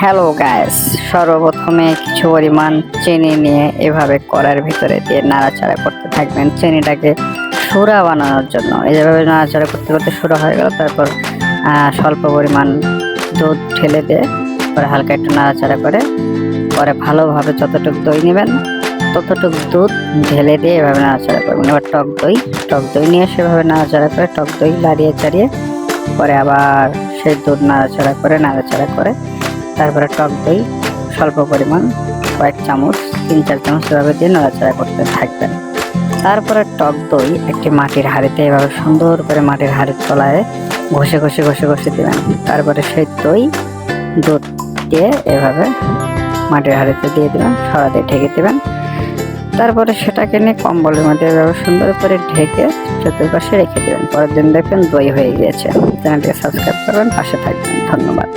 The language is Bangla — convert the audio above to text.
হ্যালো গ্যাস সর্বপ্রথমে কিছু পরিমাণ চিনি নিয়ে এভাবে কড়ার ভিতরে দিয়ে নাড়াচাড়া করতে থাকবেন। চিনিটাকে সুরা বানানোর জন্য। এইভাবে নাড়াচাড়া করতে করতে সুরা হয়ে গেল, তারপর স্বল্প পরিমাণ দুধ ঢেলে দিয়ে পরে হালকা একটু নাড়াচাড়া করে পরে ভালোভাবে যতটুকু দই নেবেন, ততটুকু দুধ ঢেলে দিয়ে এভাবে নাড়াচাড়া করবেন। এবার টক দই টক দই নিয়ে সেভাবে নাড়াচাড়া করে, টক দই লাড়িয়ে চাড়িয়ে পরে আবার সেই দুধ নাড়াচাড়া করে নাড়াচাড়া করে তারপরে টক দই, স্বল্প পরিমাণ কয়েক চামচ, তিন চার চামচ এভাবে দিয়ে নাড়াচাড়া করতে থাকবেন। তারপরে টক দই একটি মাটির হাঁড়িতে এভাবে সুন্দর করে মাটির হাঁড়ির তলায় ঘষে ঘষে ঘষে ঘষে দেবেন। তারপরে সেই দই দুধ দিয়ে এভাবে মাটির হাঁড়িতে দিয়ে দিবেন, সরা দিয়ে ঢেকে দেবেন। তারপরে সেটাকে নিয়ে কম্বলের মধ্যে এভাবে সুন্দর করে ঢেকে চতুর্পাশে রেখে দেবেন। পরের দিন দেখবেন দই হয়ে গিয়েছে। চ্যানেলটিকে সাবস্ক্রাইব করবেন, পাশে থাকবেন। ধন্যবাদ।